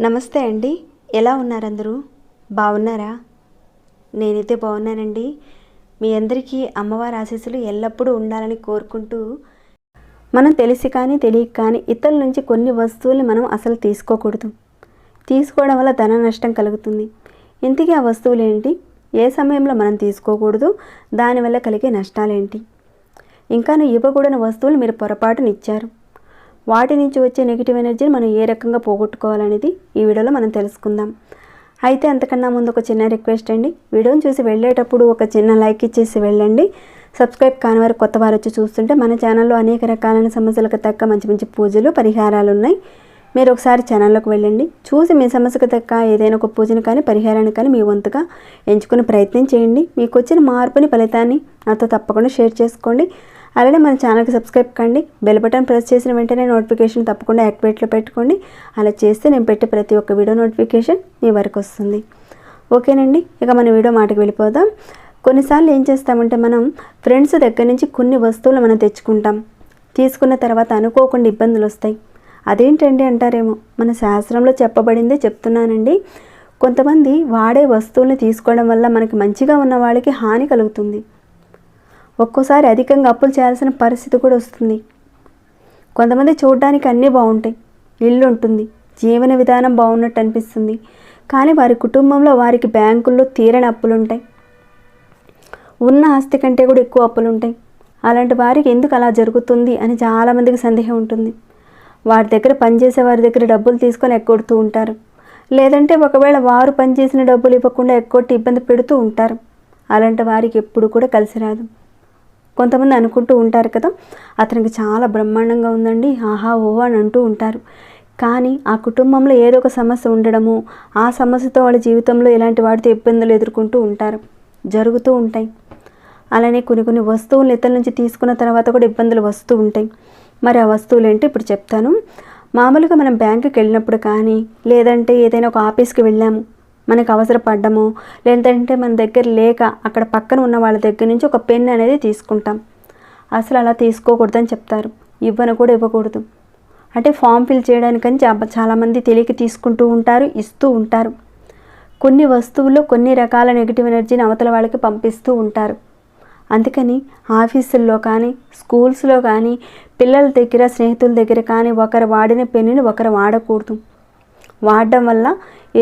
నమస్తే అండి. ఎలా ఉన్నారందరూ? బాగున్నారా? నేనైతే బాగున్నానండి. మీ అందరికీ అమ్మవారి ఆశీస్సులు ఎల్లప్పుడూ ఉండాలని కోరుకుంటూ మనం తెలిసి కానీ తెలియక కానీ ఇతరుల నుంచి కొన్ని వస్తువుల్ని మనం అసలు తీసుకోకూడదు. తీసుకోవడం వల్ల ధన నష్టం కలుగుతుంది. ఇంతకీ ఆ వస్తువులు ఏంటి ఏ సమయంలో మనం తీసుకోకూడదు? దానివల్ల కలిగే నష్టాలేంటి? ఇంకా నువ్వు ఇవ్వకూడని వస్తువులు మీరు పొరపాటున ఇచ్చారు వాటి నుంచి వచ్చే నెగిటివ్ ఎనర్జీని మనం ఏ రకంగా పోగొట్టుకోవాలనేది ఈ వీడియోలో మనం తెలుసుకుందాం. అయితే అంతకన్నా ముందు ఒక చిన్న రిక్వెస్ట్ అండి. వీడియోని చూసి వెళ్ళేటప్పుడు ఒక చిన్న లైక్ ఇచ్చేసి వెళ్ళండి. సబ్స్క్రైబ్ కాని వారు కొత్త వారు వచ్చి చూస్తుంటే మన ఛానల్లో అనేక రకాలైన సమస్యలకు తగ్గ మంచి మంచి పూజలు పరిహారాలు ఉన్నాయి. మీరు ఒకసారి ఛానల్లోకి వెళ్ళండి. చూసి మీ సమస్యకు తగ్గ ఏదైనా ఒక పూజను కానీ పరిహారాన్ని కానీ మీ వంతుగా ఎంచుకునే ప్రయత్నం చేయండి. మీకు వచ్చిన మార్పుని ఫలితాన్ని నాతో తప్పకుండా షేర్ చేసుకోండి. అలానే మన ఛానల్కి సబ్స్క్రైబ్ కండి. బెల్ బటన్ ప్రెస్ చేసిన వెంటనే నోటిఫికేషన్ తప్పకుండా యాక్టివేట్లో పెట్టుకోండి. అలా చేస్తే నేను పెట్టే ప్రతి ఒక్క వీడియో నోటిఫికేషన్ మీ వరకు వస్తుంది. ఓకేనండి ఇక మన వీడియో మాటకు వెళ్ళిపోదాం. కొన్నిసార్లు ఏం చేస్తామంటే మనం ఫ్రెండ్స్ దగ్గర నుంచి కొన్ని వస్తువులు మనం తెచ్చుకుంటాం. తీసుకున్న తర్వాత అనుకోకుండా ఇబ్బందులు వస్తాయి. అదేంటండి అంటారేమో? మన శాస్త్రంలో చెప్పబడిందే చెప్తున్నానండి. కొంతమంది వాడే వస్తువుల్ని తీసుకోవడం వల్ల మనకి మంచిగా ఉన్న వాళ్ళకి హాని కలుగుతుంది. ఒక్కోసారి అధికంగా అప్పులు చేయాల్సిన పరిస్థితి కూడా వస్తుంది. కొంతమంది చూడడానికి అన్నీ బాగుంటాయి. ఇల్లు ఉంటుంది. జీవన విధానం బాగున్నట్టు అనిపిస్తుంది. కానీ వారి కుటుంబంలో వారికి బ్యాంకుల్లో తీరని అప్పులు ఉంటాయి ఉన్న ఆస్తి కంటే కూడా ఎక్కువ అప్పులు ఉంటాయి అలాంటి వారికి ఎందుకు అలా జరుగుతుంది అని చాలామందికి సందేహం ఉంటుంది. వారి దగ్గర పనిచేసే వారి దగ్గర డబ్బులు తీసుకొని ఎక్కొడుతూ ఉంటారు. లేదంటే ఒకవేళ వారు పనిచేసిన డబ్బులు ఇవ్వకుండా ఎక్కొట్టి ఇబ్బంది పెడుతూ ఉంటారు. అలాంటి వారికి ఎప్పుడు కూడా కలిసి రాదు. కొంతమంది అనుకుంటూ ఉంటారు కదా అతనికి చాలా బ్రహ్మాండంగా ఉందండి ఆహా ఓహో అని అంటూ ఉంటారు. కానీ ఆ కుటుంబంలో ఏదో ఒక సమస్య ఉండడము ఆ సమస్యతో వాళ్ళ జీవితంలో ఇలాంటి వాటితో ఇబ్బందులు ఎదుర్కొంటూ ఉంటారు. జరుగుతూ ఉంటాయి. అలానే కొన్ని కొన్ని వస్తువులు ఇతరుల నుంచి తీసుకున్న తర్వాత కూడా ఇబ్బందులు వస్తూ ఉంటాయి. మరి ఆ వస్తువులు ఏంటి ఇప్పుడు చెప్తాను. మామూలుగా మనం బ్యాంకుకి వెళ్ళినప్పుడు కానీ లేదంటే ఏదైనా ఒక ఆఫీస్కి వెళ్ళాము మనకు అవసరపడ్డము లేదంటే మన దగ్గర లేక అక్కడ పక్కన ఉన్న వాళ్ళ దగ్గర నుంచి ఒక పెన్ అనేది తీసుకుంటాం. అసలు అలా తీసుకోకూడదని చెప్తారు. ఇవ్వను కూడా ఇవ్వకూడదు. అంటే ఫామ్ ఫిల్ చేయడానికని చాలామంది తెలియక తీసుకుంటూ ఉంటారు ఇస్తూ ఉంటారు. కొన్ని వస్తువుల్లో కొన్ని రకాల నెగిటివ్ ఎనర్జీని అవతల వాళ్ళకి పంపిస్తూ ఉంటారు. అందుకని ఆఫీసుల్లో కానీ స్కూల్స్లో కానీ పిల్లల దగ్గర స్నేహితుల దగ్గర కానీ ఒకరు వాడిన పెన్నుని ఒకరు వాడకూడదు. వాడడం వల్ల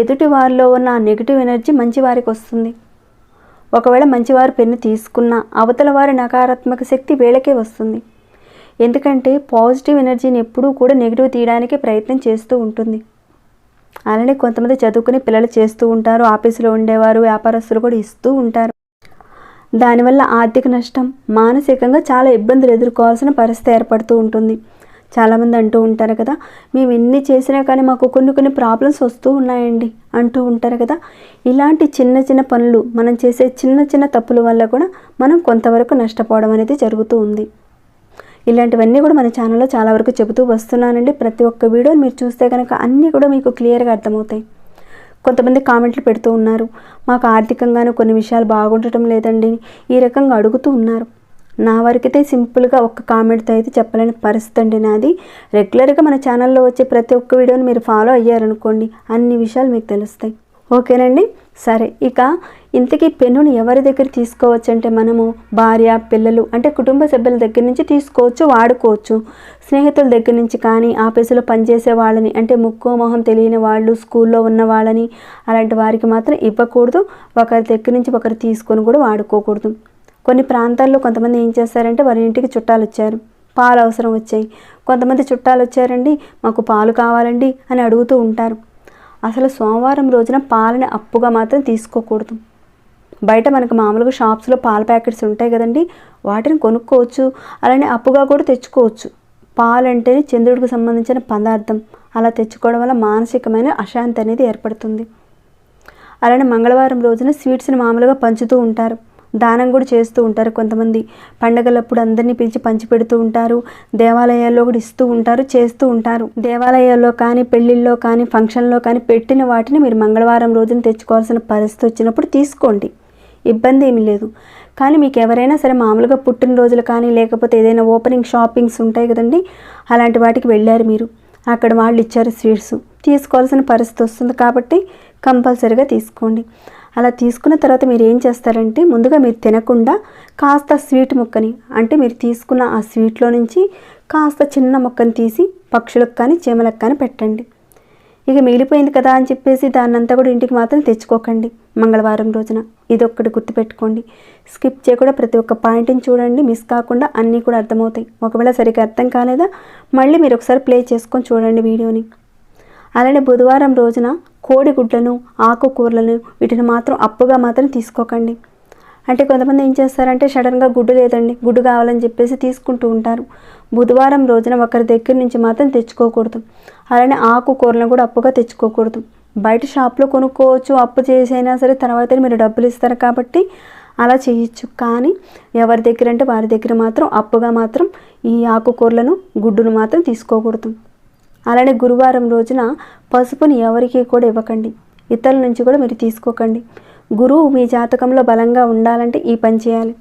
ఎదుటి వారిలో ఉన్న ఆ నెగిటివ్ ఎనర్జీ మంచి వారికి వస్తుంది. ఒకవేళ మంచివారు పెన్ను తీసుకున్న అవతల వారి నకారాత్మక శక్తి వీళ్ళకే వస్తుంది. ఎందుకంటే పాజిటివ్ ఎనర్జీని ఎప్పుడూ కూడా నెగిటివ్ తీయడానికి ప్రయత్నం చేస్తూ ఉంటుంది. అలానే కొంతమంది చదువుకుని పిల్లలు చేస్తూ ఉంటారు ఆఫీసులో ఉండేవారు వ్యాపారస్తులు కూడా ఇస్తూ ఉంటారు. దానివల్ల ఆర్థిక నష్టం మానసికంగా చాలా ఇబ్బందులు ఎదుర్కోవాల్సిన పరిస్థితి ఏర్పడుతూ ఉంటుంది. చాలామంది అంటూ ఉంటారు కదా మేము ఎన్ని చేసినా కానీ మాకు కొన్ని కొన్ని ప్రాబ్లమ్స్ వస్తూ ఉన్నాయండి అంటూ ఉంటారు కదా. ఇలాంటి చిన్న చిన్న పనులు మనం చేసే చిన్న చిన్న తప్పుల వల్ల కూడా మనం కొంతవరకు నష్టపోవడం అనేది జరుగుతూ ఉంది. ఇలాంటివన్నీ కూడా మన ఛానల్లో చాలా వరకు చెబుతూ వస్తున్నానండి. ప్రతి ఒక్క వీడియోని మీరు చూస్తే కనుక అన్నీ కూడా మీకు క్లియర్గా అర్థమవుతాయి. కొంతమంది కామెంట్లు పెడుతూ ఉన్నారు. మాకు ఆర్థికంగాను కొన్ని విషయాలు బాగుండటం లేదండి ఈ రకంగా అడుగుతూ ఉన్నారు. నా వరకైతే సింపుల్గా ఒక్క కామెంట్తో అయితే చెప్పలేని పరిస్థితి అండి నాది. రెగ్యులర్గా మన ఛానల్లో వచ్చే ప్రతి ఒక్క వీడియోని మీరు ఫాలో అయ్యారనుకోండి అన్ని విషయాలు మీకు తెలుస్తాయి. ఓకేనండి? సరే ఇక ఇంతకీ పెన్నుని ఎవరి దగ్గర తీసుకోవచ్చు అంటే మనము భార్య పిల్లలు అంటే కుటుంబ సభ్యుల దగ్గర నుంచి తీసుకోవచ్చు వాడుకోవచ్చు. స్నేహితుల దగ్గర నుంచి కానీ ఆఫీసులో పనిచేసే వాళ్ళని అంటే ముక్కు మొహం తెలియని వాళ్ళు స్కూల్లో ఉన్న వాళ్ళని అలాంటి వారికి మాత్రం ఇవ్వకూడదు. ఒకరి దగ్గర నుంచి ఒకరు తీసుకొని కూడా వాడుకోకూడదు. కొన్ని ప్రాంతాల్లో కొంతమంది ఏం చేస్తారంటే వారి ఇంటికి చుట్టాలు వచ్చారు. పాలు అవసరం వచ్చాయి. కొంతమంది చుట్టాలు వచ్చారండి మాకు పాలు కావాలండి అని అడుగుతూ ఉంటారు. అసలు సోమవారం రోజున పాలని అప్పుగా మాత్రం తీసుకోకూడదు. బయట మనకు మామూలుగా షాప్స్లో పాల ప్యాకెట్స్ ఉంటాయి కదండి వాటిని కొనుక్కోవచ్చు అలానే అప్పుగా కూడా తెచ్చుకోవచ్చు. పాలంటేనే చంద్రుడికి సంబంధించిన పదార్థం. అలా తెచ్చుకోవడం వల్ల మానసికమైన అశాంతి అనేది ఏర్పడుతుంది. అలానే మంగళవారం రోజున స్వీట్స్ని మామూలుగా పంచుతూ ఉంటారు. దానం కూడా చేస్తూ ఉంటారు కొంతమంది. పండగలప్పుడు అందరినీ పిలిచి పంచి పెడుతూ ఉంటారు. దేవాలయాల్లో కూడా ఇస్తూ ఉంటారు చేస్తూ ఉంటారు. దేవాలయాల్లో కానీ పెళ్ళిళ్ళలో కానీ ఫంక్షన్లో కానీ పెట్టిన వాటిని మీరు మంగళవారం రోజున తెచ్చుకోవాల్సిన పరిస్థితి వచ్చినప్పుడు తీసుకోండి. ఇబ్బంది ఏమీ లేదు. కానీ మీకు ఎవరైనా సరే మామూలుగా పుట్టినరోజులు కానీ లేకపోతే ఏదైనా ఓపెనింగ్ షాపింగ్స్ ఉంటాయి కదండి అలాంటి వాటికి వెళ్ళారు మీరు. అక్కడ వాళ్ళు ఇచ్చారు స్వీట్స్. తీసుకోవాల్సిన పరిస్థితి వస్తుంది కాబట్టి కంపల్సరీగా తీసుకోండి. అలా తీసుకున్న తర్వాత మీరు ఏం చేస్తారంటే ముందుగా మీరు తినకుండా కాస్త స్వీట్ ముక్కని అంటే మీరు తీసుకున్న ఆ స్వీట్లో నుంచి కాస్త చిన్న ముక్కని తీసి పక్షులకు కానీ చీమలకు కానీ పెట్టండి. ఇక మిగిలిపోయింది కదా అని చెప్పేసి దాన్నంతా కూడా ఇంటికి మాత్రం తెచ్చుకోకండి మంగళవారం రోజున. ఇదొక్కటి గుర్తుపెట్టుకోండి. స్కిప్ చేయకుండా ప్రతి ఒక్క పాయింట్ని చూడండి మిస్ కాకుండా అన్నీ కూడా అర్థమవుతాయి. ఒకవేళ సరిగ్గా అర్థం కాలేదా మళ్ళీ మీరు ఒకసారి ప్లే చేసుకొని చూడండి వీడియోని. అలానే బుధవారం రోజున కోడిగుడ్లను ఆకుకూరలను వీటిని మాత్రం అప్పుగా మాత్రం తీసుకోకండి. అంటే కొంతమంది ఏం చేస్తారంటే సడన్గా గుడ్డు లేదండి గుడ్డు కావాలని చెప్పేసి తీసుకుంటూ ఉంటారు. బుధవారం రోజున ఒకరి దగ్గర నుంచి మాత్రం తెచ్చుకోకూడదు. అలానే ఆకుకూరలను కూడా అప్పుగా తెచ్చుకోకూడదు. బయట షాప్లో కొనుక్కోవచ్చు అప్పు చేసైనా సరే తర్వాత మీరు డబ్బులు ఇస్తారు కాబట్టి అలా చేయొచ్చు. కానీ ఎవరి దగ్గర అంటే వారి దగ్గర మాత్రం అప్పుగా మాత్రం ఈ ఆకుకూరలను గుడ్డును మాత్రం తీసుకోకూడదు. అలానే గురువారం రోజున పసుపుని ఎవరికి కూడా ఇవ్వకండి. ఇతరుల నుంచి కూడా మీరు తీసుకోకండి. గురువు మీ జాతకంలో బలంగా ఉండాలంటే ఈ పని చేయాలి.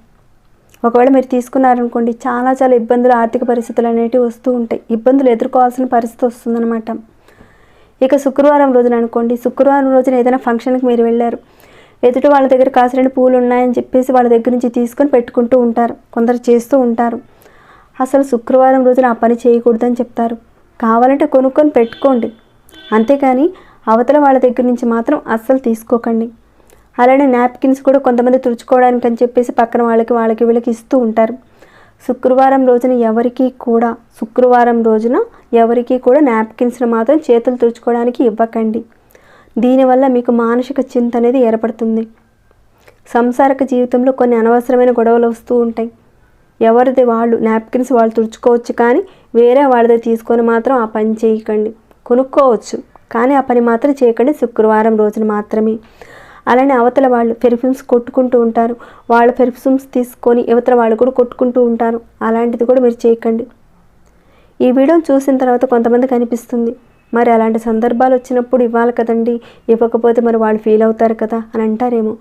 ఒకవేళ మీరు తీసుకున్నారనుకోండి చాలా చాలా ఇబ్బందులు ఆర్థిక పరిస్థితులు అనేటివి వస్తూ ఉంటాయి. ఇబ్బందులు ఎదుర్కోవాల్సిన పరిస్థితి వస్తుందన్నమాట. ఇక శుక్రవారం రోజున అనుకోండి శుక్రవారం రోజున ఏదైనా ఫంక్షన్కి మీరు వెళ్ళారు. ఎదుటి వాళ్ళ దగ్గర కాసిరెండు పూలు ఉన్నాయని చెప్పేసి వాళ్ళ దగ్గర నుంచి తీసుకొని పెట్టుకుంటూ ఉంటారు. కొందరు చేస్తూ ఉంటారు. అసలు శుక్రవారం రోజున ఆ పని చేయకూడదని చెప్తారు. కావాలంటే కొనుక్కొని పెట్టుకోండి. అంతేకాని అవతల వాళ్ళ దగ్గర నుంచి మాత్రం అస్సలు తీసుకోకండి. అలానే నాప్కిన్స్ కూడా కొంతమంది తుడుచుకోవడానికి అని చెప్పేసి పక్కన వాళ్ళకి వాళ్ళకి వీళ్ళకి ఇస్తూ ఉంటారు. శుక్రవారం రోజున ఎవరికి కూడా శుక్రవారం రోజున ఎవరికి కూడా నాప్కిన్స్ని మాత్రం చేతులు తుడుచుకోవడానికి ఇవ్వకండి. దీనివల్ల మీకు మానసిక చింత అనేది ఏర్పడుతుంది. సంసారక జీవితంలో కొన్ని అనవసరమైన గొడవలు వస్తూ ఉంటాయి. ఎవరిది వాళ్ళు నాప్కిన్స్ వాళ్ళు తుడుచుకోవచ్చు కానీ వేరే వాళ్ళది తీసుకొని మాత్రం ఆ పని చేయకండి. కొనుక్కోవచ్చు. కానీ ఆ పని మాత్రం చేయకండి. శుక్రవారం రోజున మాత్రమే. అలానే అవతల వాళ్ళు పెర్ఫ్యూమ్స్ కొట్టుకుంటూ ఉంటారు. వాళ్ళ పెర్ఫ్యూమ్స్ తీసుకొని ఇవతల వాళ్ళు కూడా కొట్టుకుంటూ ఉంటారు. అలాంటిది కూడా మీరు చేయకండి. ఈ వీడియోని చూసిన తర్వాత కొంతమంది కనిపిస్తుంది. మరి అలాంటి సందర్భాలు వచ్చినప్పుడు ఇవ్వాలి కదండి. ఇవ్వకపోతే మరి వాళ్ళు ఫీల్ అవుతారు కదా అని అంటారేమో.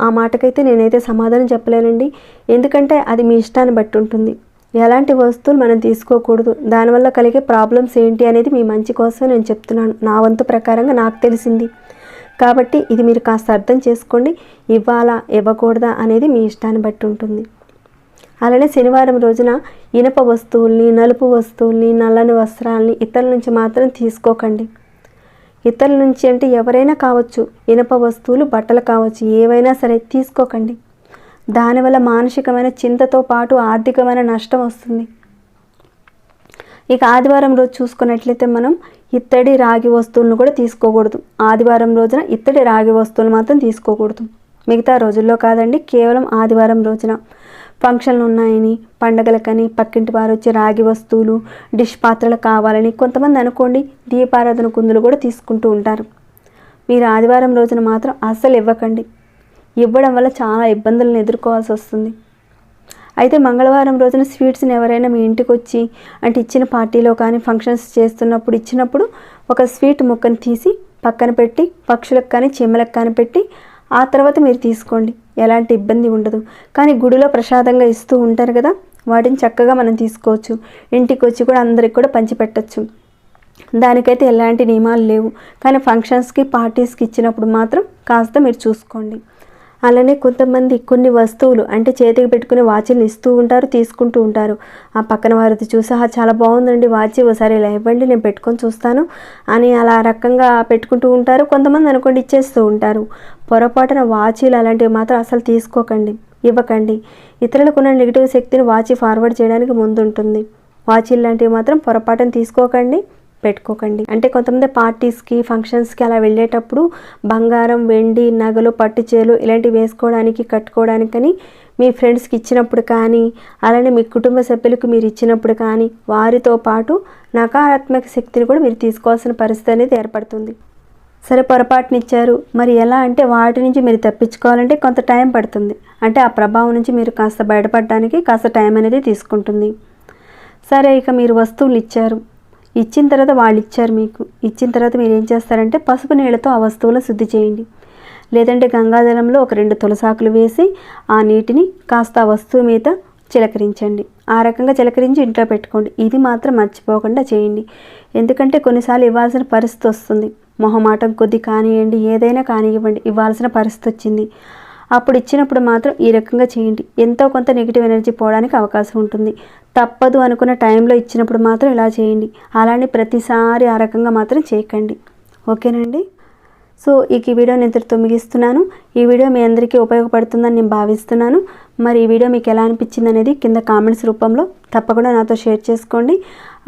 ఆ మాటకైతే నేనైతే సమాధానం చెప్పలేనండి. ఎందుకంటే అది మీ ఇష్టాన్ని బట్టి ఉంటుంది. ఎలాంటి వస్తువులు మనం తీసుకోకూడదు. దానివల్ల కలిగే ప్రాబ్లమ్స్ ఏంటి అనేది మీ మంచి కోసం నేను చెప్తున్నాను. నా వంతు ప్రకారంగా నాకు తెలిసింది. కాబట్టి ఇది మీరు కాస్త అర్థం చేసుకోండి. ఇవ్వాలా ఇవ్వకూడదా అనేది మీ ఇష్టాన్ని బట్టి ఉంటుంది. అలానే శనివారం రోజున ఇనప వస్తువుల్ని నలుపు వస్తువుల్ని నల్లని వస్త్రాలని ఇతరుల నుంచి మాత్రం తీసుకోకండి. ఇతరుల నుంచి అంటే ఎవరైనా కావచ్చు. ఇనప వస్తువులు బట్టలు కావచ్చు. ఏవైనా సరే తీసుకోకండి. దానివల్ల మానసికమైన చింతతో పాటు ఆర్థికమైన నష్టం వస్తుంది. ఇక ఆదివారం రోజు చూసుకున్నట్లయితే మనం ఇత్తడి రాగి వస్తువులను కూడా తీసుకోకూడదు. ఆదివారం రోజున ఇత్తడి రాగి వస్తువులు మాత్రం తీసుకోకూడదు. మిగతా రోజుల్లో కాదండి కేవలం ఆదివారం రోజున. ఫంక్షన్లు ఉన్నాయని పండగలకని పక్కింటి వారు వచ్చే రాగి వస్తువులు డిష్ పాత్రలు కావాలని కొంతమంది అనుకోండి దీపారాధన కుందులు కూడా తీసుకుంటూ ఉంటారు. మీరు ఆదివారం రోజున మాత్రం అస్సలు ఇవ్వకండి. ఇవ్వడం వల్ల చాలా ఇబ్బందులను ఎదుర్కోవాల్సి వస్తుంది. అయితే మంగళవారం రోజున స్వీట్స్ని ఎవరైనా మీ ఇంటికి వచ్చి అంటే ఇచ్చిన పార్టీలో కానీ ఫంక్షన్స్ చేస్తున్నప్పుడు ఇచ్చినప్పుడు ఒక స్వీట్ ముక్కను తీసి పక్కన పెట్టి పక్షులకు కానీ చీమలకు కానీ పెట్టి ఆ తర్వాత మీరు తీసుకోండి. ఎలాంటి ఇబ్బంది ఉండదు. కానీ గుడిలో ప్రసాదంగా ఇస్తూ ఉంటారు కదా వాటిని చక్కగా మనం తీసుకోవచ్చు. ఇంటికి వచ్చి కూడా అందరికి కూడా పంచిపెట్టచ్చు. దానికైతే ఎలాంటి నియమాలు లేవు. కానీ ఫంక్షన్స్కి పార్టీస్కి ఇచ్చినప్పుడు మాత్రం కాస్త మీరు చూసుకోండి. అలానే కొంతమంది కొన్ని వస్తువులు అంటే చేతికి పెట్టుకునే వాచ్లు ఇస్తూ ఉంటారు తీసుకుంటూ ఉంటారు. ఆ పక్కన వారిది చూసి చాలా బాగుందండి వాచి ఒకసారి ఇలా ఇవ్వండి నేను పెట్టుకొని చూస్తాను అని అలా రకంగా పెట్టుకుంటూ ఉంటారు. కొంతమంది అనుకోండి ఇచ్చేస్తూ ఉంటారు. పొరపాటున వాచీలు అలాంటివి మాత్రం అసలు తీసుకోకండి ఇవ్వకండి. ఇతరులకున్న నెగిటివ్ శక్తిని వాచి ఫార్వర్డ్ చేయడానికి ముందుంటుంది. వాచీలు లాంటివి మాత్రం పొరపాటున తీసుకోకండి. పెట్టుకోకండి. అంటే కొంతమంది పార్టీస్కి ఫంక్షన్స్కి అలా వెళ్ళేటప్పుడు బంగారం వెండి నగలు పట్టుచీరలు ఇలాంటివి వేసుకోవడానికి కట్టుకోవడానికని మీ ఫ్రెండ్స్కి ఇచ్చినప్పుడు కానీ అలానే మీ కుటుంబ సభ్యులకు మీరు ఇచ్చినప్పుడు కానీ వారితో పాటు నకారాత్మక శక్తిని కూడా మీరు తీసుకోవాల్సిన పరిస్థితి అనేది ఏర్పడుతుంది. సరే పొరపాటున ఇచ్చారు మరి ఎలా అంటే వాటి నుంచి మీరు తప్పించుకోవాలంటే కొంత టైం పడుతుంది. అంటే ఆ ప్రభావం నుంచి మీరు కాస్త బయటపడడానికి కాస్త టైం అనేది తీసుకుంటుంది. సరే ఇక మీరు వస్తువులు ఇచ్చారు. ఇచ్చిన తర్వాత వాళ్ళు ఇచ్చారు మీకు. ఇచ్చిన తర్వాత మీరు ఏం చేస్తారంటే పసుపు నీళ్ళతో ఆ వస్తువులు శుద్ధి చేయండి. లేదంటే గంగాజలంలో ఒక రెండు తులసాకులు వేసి ఆ నీటిని కాస్త ఆ వస్తువు మీద చిలకరించండి. ఆ రకంగా చిలకరించి ఇంట్లో పెట్టుకోండి. ఇది మాత్రం మర్చిపోకుండా చేయండి. ఎందుకంటే కొన్నిసార్లు ఇవ్వాల్సిన పరిస్థితి వస్తుంది. మొహమాటం కొద్ది కానివ్వండి ఏదైనా కానివ్వండి ఇవ్వాల్సిన పరిస్థితి వచ్చింది. అప్పుడు ఇచ్చినప్పుడు మాత్రం ఈ రకంగా చేయండి. ఎంతో కొంత నెగిటివ్ ఎనర్జీ పోవడానికి అవకాశం ఉంటుంది. తప్పదు అనుకున్న టైంలో ఇచ్చినప్పుడు మాత్రం ఇలా చేయండి. అలానే ప్రతిసారి ఆ రకంగా మాత్రం చేయకండి. ఓకేనండి? సో ఈ వీడియో నేను ఇంతటితో ముగిస్తున్నాను. ఈ వీడియో మీ అందరికీ ఉపయోగపడుతుందని నేను భావిస్తున్నాను. మరి ఈ వీడియో మీకు ఎలా అనిపించింది అనేది కింద కామెంట్స్ రూపంలో తప్పకుండా నాతో షేర్ చేసుకోండి.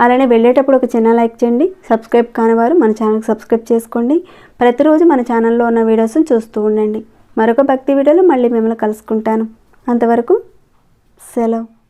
అలానే వెళ్ళేటప్పుడు ఒక చిన్న లైక్ చేయండి. సబ్స్క్రైబ్ కానివారు మన ఛానల్కి సబ్స్క్రైబ్ చేసుకోండి. ప్రతిరోజు మన ఛానల్లో ఉన్న వీడియోస్ని చూస్తూ ఉండండి. మరొక భక్తి వీడియోలో మళ్ళీ మిమ్మల్ని కలుసుకుంటాను. అంతవరకు సెలవు.